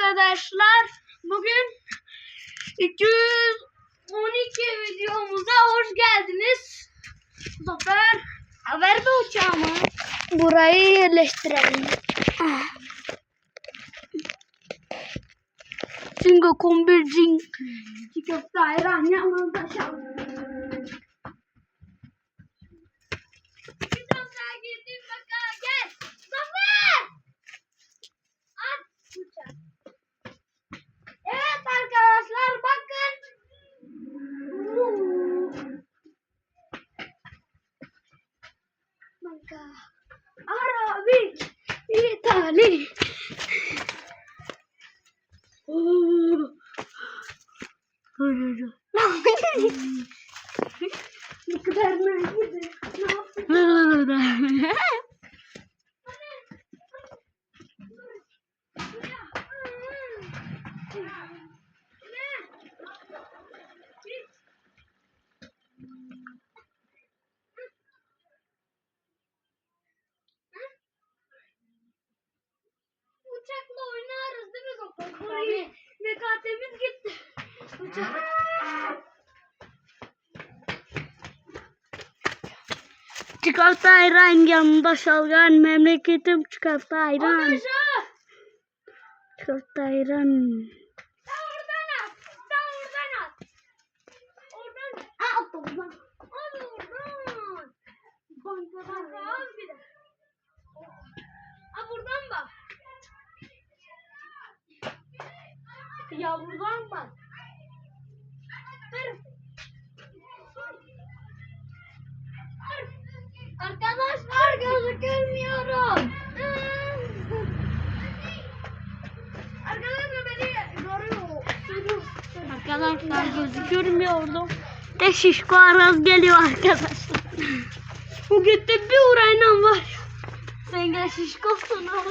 arkadaşlar. Bugün 212 videomuza hoş geldiniz. Bu sefer haber mi uçağımı? Burayı yerleştirelim. Cingo kombircing. Çiğ köfte ayran yanında şal. İtali. Oo. Öyle Bu kadar nerede? Ne yaptın? Uçakla Uçak. Çikolata ayran yanında şalgam memleketim çikolata ayran. Çikolata ayran. Buradan bak. Arkadaşlar gözükmüyorum. Arkadaşlar beni görüyor. Arkadaşlar gözükmüyordu. De şişko araz geliyor arkadaşlar. Bu gitti bir uğrayla var. Sen gel şişkosun abi.